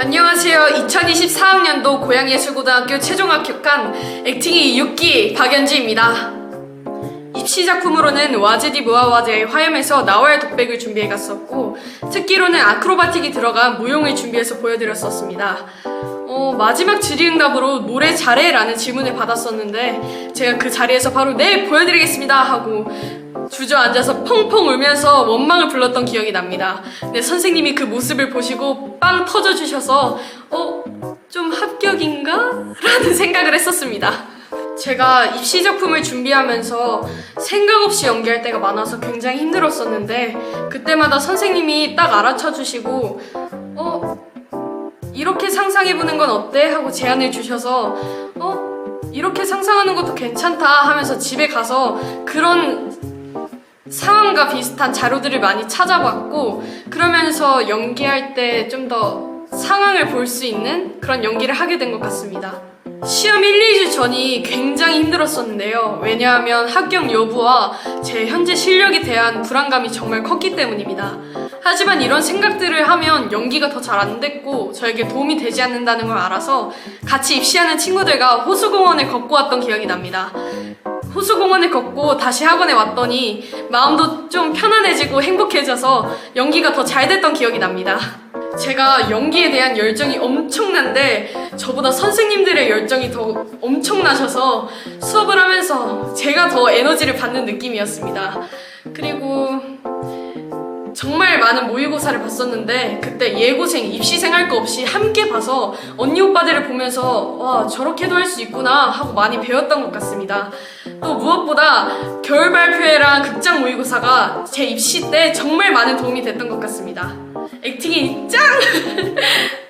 안녕하세요. 2024학년도 고양예술고등학교 최종 합격한 액팅이 6기 박연지입니다. 입시 작품으로는 와제디 무아와제의 화염에서 나와의 독백을 준비해 갔었고 특기로는 아크로바틱이 들어간 무용을 준비해서 보여드렸었습니다. 어, 마지막 질의응답으로 노래 잘해라는 질문을 받았었는데 제가 그 자리에서 바로 네 보여드리겠습니다 하고 주저앉아서 펑펑 울면서 원망을 불렀던 기억이 납니다. 근데 선생님이 그 모습을 보시고 빵 터져주셔서 어? 좀 합격인가? 라는 생각을 했었습니다. 제가 입시 작품을 준비하면서 생각 없이 연기할 때가 많아서 굉장히 힘들었었는데 그때마다 선생님이 딱 알아쳐 주시고 어? 이렇게 상상해보는 건 어때? 하고 제안을 주셔서 어? 이렇게 상상하는 것도 괜찮다 하면서 집에 가서 그런 상황과 비슷한 자료들을 많이 찾아봤고 그러면서 연기할 때 좀더 상황을 볼 수 있는 그런 연기를 하게 된 것 같습니다. 시험 1, 2주 전이 굉장히 힘들었었는데요. 왜냐하면 합격 여부와 제 현재 실력에 대한 불안감이 정말 컸기 때문입니다. 하지만 이런 생각들을 하면 연기가 더 잘 안 됐고 저에게 도움이 되지 않는다는 걸 알아서 같이 입시하는 친구들과 호수공원을 걷고 왔던 기억이 납니다. 호수공원을 걷고 다시 학원에 왔더니 마음도 좀 편안해지고 행복해져서 연기가 더 잘 됐던 기억이 납니다. 제가 연기에 대한 열정이 엄청난데 저보다 선생님들의 열정이 더 엄청나셔서 수업을 하면서 제가 더 에너지를 받는 느낌이었습니다. 그리고 정말 많은 모의고사를 봤었는데 그때 예고생, 입시생 할 거 없이 함께 봐서 언니 오빠들을 보면서 와 저렇게도 할 수 있구나 하고 많이 배웠던 것 같습니다. 또 무엇보다 겨울 발표회랑 극장 모의고사가 제 입시 때 정말 많은 도움이 됐던 것 같습니다. 액팅이 짱!